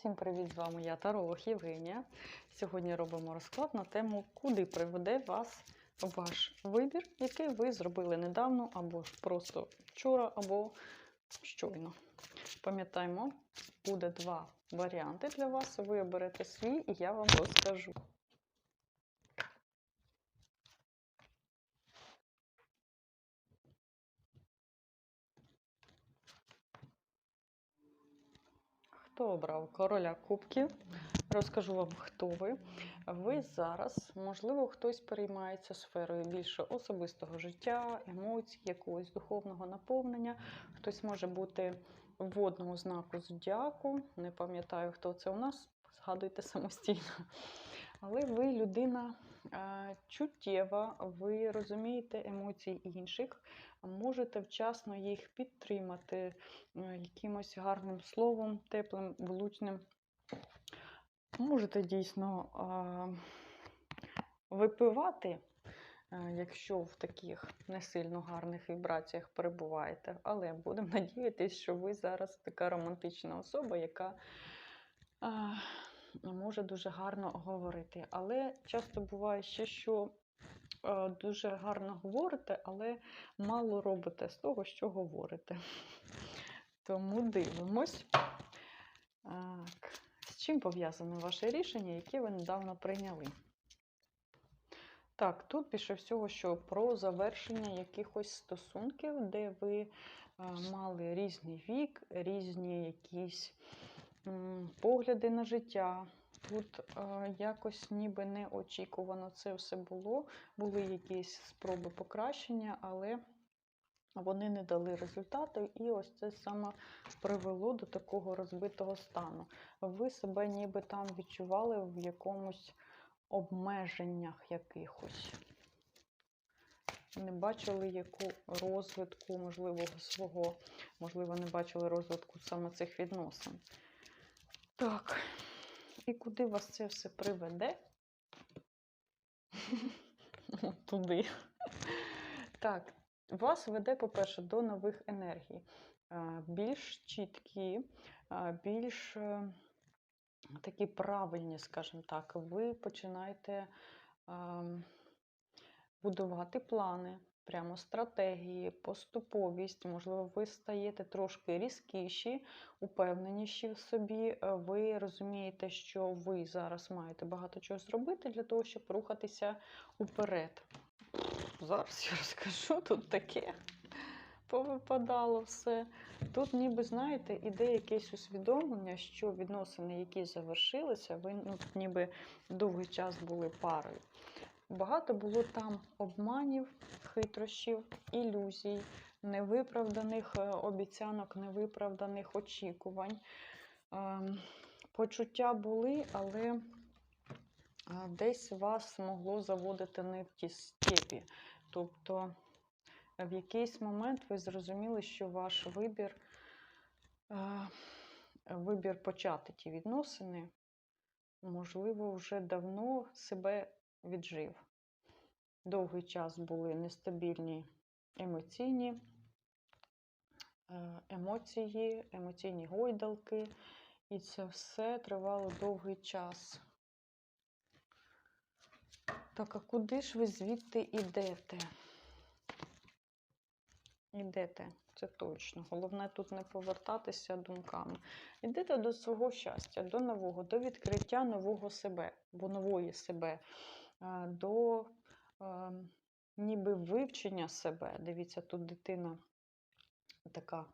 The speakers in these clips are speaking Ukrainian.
Всім привіт! З вами я Таролог Євгенія. Сьогодні робимо розклад на тему, куди приведе вас ваш вибір, який ви зробили недавно, або ж просто вчора, або щойно. Пам'ятаємо, буде два варіанти для вас. Ви оберете свій, і я вам розкажу. Хто обрав короля кубків? Розкажу вам, хто ви. Ви зараз, можливо, хтось переймається сферою більше особистого життя, емоцій, якогось духовного наповнення. Хтось може бути водного знаку зодіаку. Не пам'ятаю, хто це у нас. Згадуйте самостійно. Але ви людина чуттєва, ви розумієте емоції інших, можете вчасно їх підтримати е, якимось гарним словом, теплим, влучним. Можете дійсно випивати, е, якщо в таких не сильно гарних вібраціях перебуваєте, але будемо надіятися, що ви зараз така романтична особа, яка може дуже гарно говорити. Але часто буває ще, що е, дуже гарно говорите, але мало робите з того, що говорите. Тому дивимось. Так. З чим пов'язане ваше рішення, яке ви недавно прийняли? Так, тут більше всього, що про завершення якихось стосунків, де ви е, мали різний вік, різні якісь погляди на життя. Тут е, якось ніби неочікувано це все було. Були якісь спроби покращення, але вони не дали результату, і ось це саме привело до такого розбитого стану. Ви себе ніби там відчували в якомусь обмеженнях якихось. Не бачили яку розвитку, можливо, свого, можливо, не бачили розвитку саме цих відносин. Так, і куди вас це все приведе? Туди. Так, вас веде, по-перше, до нових енергій. Більш чіткі, більш е, такі правильні, скажімо так, ви починаєте будувати плани, прямо стратегії, поступовість. Можливо, ви стаєте трошки різкіші, упевненіші в собі. Е, Ви розумієте, що ви зараз маєте багато чого зробити для того, щоб рухатися уперед. Зараз я розкажу тут таке. Повипадало все. Тут, ніби, знаєте, іде якесь усвідомлення, що відносини, які завершилися, ви ну, ніби довгий час були парою. Багато було там обманів, хитрощів, ілюзій, невиправданих е, обіцянок, невиправданих очікувань. Ем, Почуття були, але е, десь вас могло заводити не в ті степі. Тобто в якийсь момент ви зрозуміли, що ваш вибір, е, вибір почати ті відносини, можливо, вже давно себе віджив. Довгий час були нестабільні емоційні е, емоції, емоційні гойдалки, і це все тривало довгий час. Так, а куди ж ви звідти йдете? Йдете, це точно. Головне тут не повертатися думками. Йдете до свого щастя, до нового, до відкриття нового себе, бо нової себе, до е, ніби вивчення себе. Дивіться, тут дитина така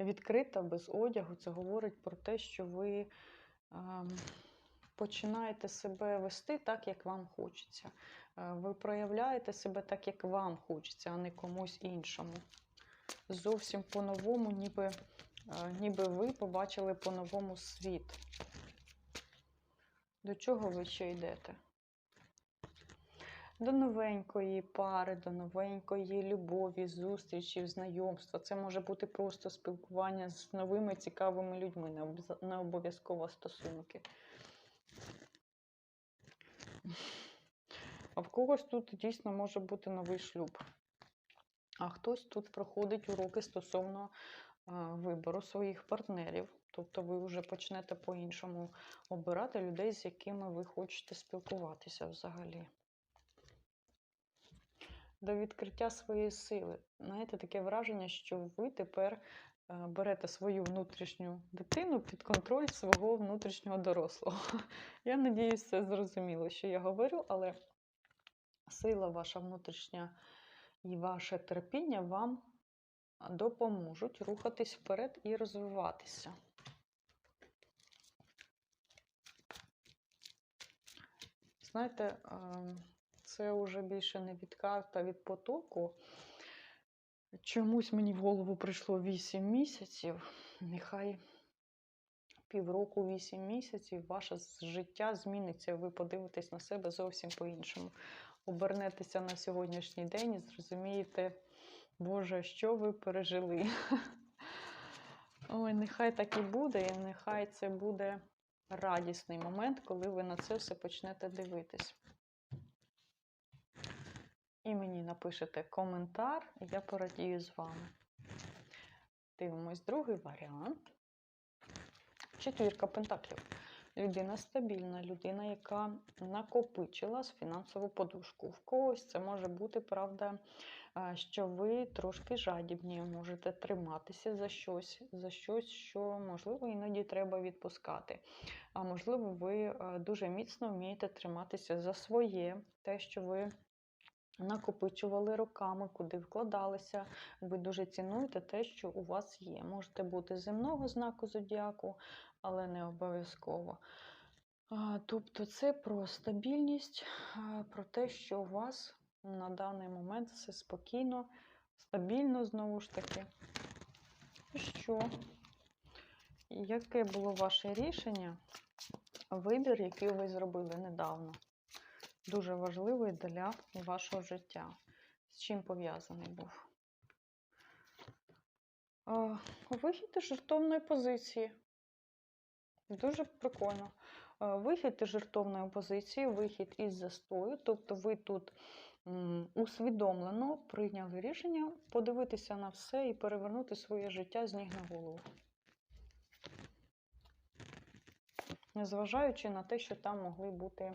відкрита, без одягу. Це говорить про те, що ви е, починаєте себе вести так, як вам хочеться. Е, Ви проявляєте себе так, як вам хочеться, а не комусь іншому зовсім по-новому, ніби, е, ніби ви побачили по-новому світ. До чого ви ще йдете? До новенької пари, до новенької любові, зустрічів, знайомства. Це може бути просто спілкування з новими цікавими людьми, не обов'язково стосунки. А в когось тут дійсно може бути новий шлюб. А хтось тут проходить уроки стосовно вибору своїх партнерів. Тобто ви вже почнете по-іншому обирати людей, з якими ви хочете спілкуватися взагалі. До відкриття своєї сили. Знаєте, таке враження, що ви тепер е, берете свою внутрішню дитину під контроль свого внутрішнього дорослого. Я надіюсь, це зрозуміло, що я говорю, але сила ваша внутрішня і ваше терпіння вам допоможуть рухатись вперед і розвиватися. Знаєте, ем, це вже більше не від карт, а від потоку. Чомусь мені в голову прийшло 8 місяців. Нехай півроку, 8 місяців ваше життя зміниться. Ви подивитесь на себе зовсім по-іншому. Обернетеся на сьогоднішній день і зрозумієте, Боже, що ви пережили. Ой, нехай так і буде, і нехай це буде радісний момент, коли ви на це все почнете дивитись. І мені напишете коментар, і я порадію з вами. Дивимось другий варіант. Четвірка пентаклів. Людина стабільна, людина, яка накопичила фінансову подушку. В когось це може бути, правда, що ви трошки жадібні, можете триматися за щось, за щось, що, можливо, іноді треба відпускати. А можливо, ви е, дуже міцно вмієте триматися за своє, те, що ви накопичували роками, куди вкладалися. Ви дуже цінуєте те, що у вас є. Можете бути земного знаку зодіаку, але не обов'язково. Тобто це про стабільність, про те, що у вас на даний момент все спокійно, стабільно знову ж таки. Що? Яке було ваше рішення? Вибір, який ви зробили недавно? Дуже важливий для вашого життя. З чим пов'язаний був? Вихід із жертовної позиції. Дуже прикольно. Вихід із жертовної позиції, вихід із застою. Тобто ви тут усвідомлено прийняли рішення подивитися на все і перевернути своє життя з ніг на голову. Незважаючи на те, що там могли бути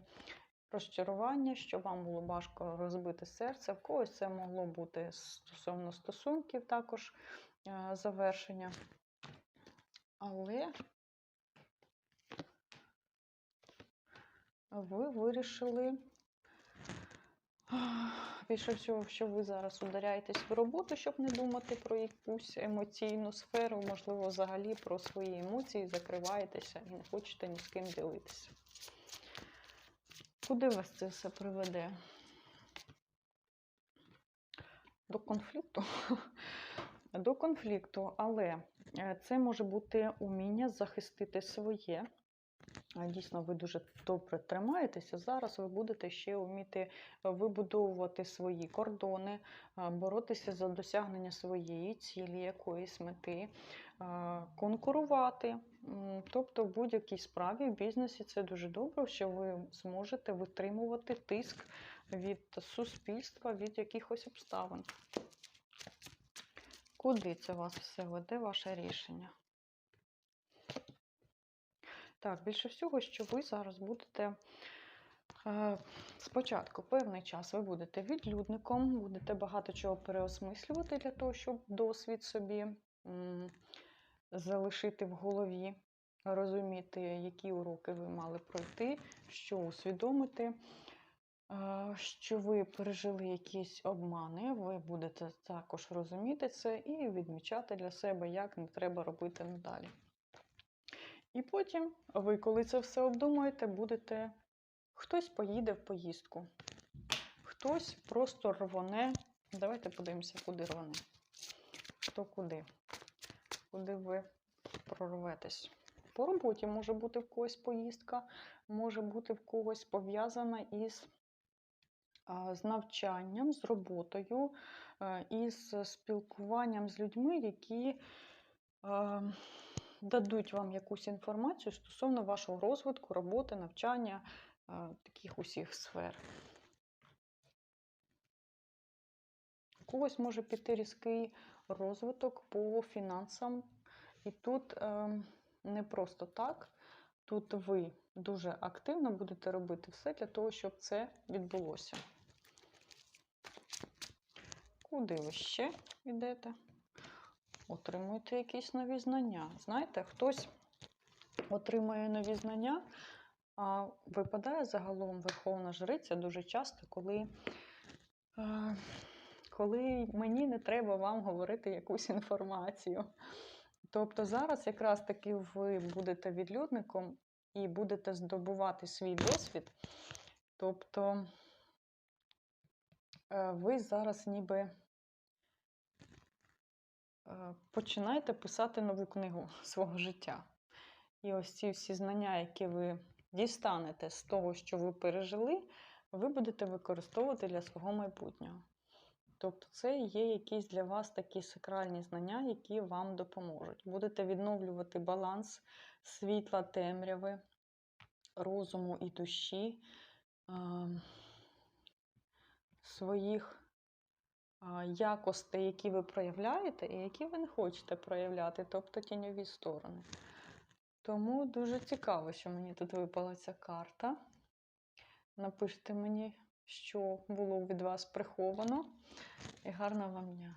розчарування, що вам було важко розбити серце, в когось це могло бути стосовно стосунків також е, завершення. Але ви вирішили більше всього, що ви зараз ударяєтесь в роботу, щоб не думати про якусь емоційну сферу, можливо, взагалі про свої емоції, закриваєтеся і не хочете ні з ким ділитися. Куди вас це все приведе? До конфлікту? До конфлікту, але е, це може бути уміння захистити своє. Дійсно, ви дуже добре тримаєтеся. Зараз ви будете ще вміти вибудовувати свої кордони, боротися за досягнення своєї цілі, якоїсь мети, конкурувати. Тобто, в будь-якій справі в бізнесі це дуже добре, що ви зможете витримувати тиск від суспільства, від якихось обставин. Куди це вас все веде, ваше рішення? Так, більше всього, що ви зараз будете спочатку певний час ви будете відлюдником, будете багато чого переосмислювати для того, щоб досвід собі залишити в голові, розуміти, які уроки ви мали пройти, що усвідомити. е, Що ви пережили якісь обмани, ви будете також розуміти це і відмічати для себе, як не треба робити надалі. І потім ви, коли це все обдумаєте, будете. Хтось поїде в поїздку, хтось просто рвоне. Давайте подивимося, куди рвоне. Хто куди? Куди ви прорветесь? По роботі може бути в когось поїздка, може бути в когось пов'язана із з навчанням, з роботою, е, із спілкуванням з людьми, які дадуть вам якусь інформацію стосовно вашого розвитку, роботи, навчання, таких усіх сфер. У когось може піти різкий розвиток по фінансам. І тут е, не просто так. Тут ви дуже активно будете робити все для того, щоб це відбулося. Куди ви ще йдете? Отримуєте якісь нові знання. Знаєте, хтось отримує нові знання, а випадає загалом Верховна Жриця дуже часто, коли, е, коли мені не треба вам говорити якусь інформацію. Тобто зараз якраз таки ви будете відлюдником і будете здобувати свій досвід. Тобто е, ви зараз ніби е, починаєте писати нову книгу свого життя. І ось ці всі знання, які ви дістанете з того, що ви пережили, ви будете використовувати для свого майбутнього. Тобто, це є якісь для вас такі сакральні знання, які вам допоможуть. Будете відновлювати баланс світла, темряви, розуму і душі, своїх якостей, які ви проявляєте, і які ви не хочете проявляти, тобто тіньові сторони. Тому дуже цікаво, що мені тут випала ця карта. Напишіть мені, що було від вас приховано. І гарного вам дня!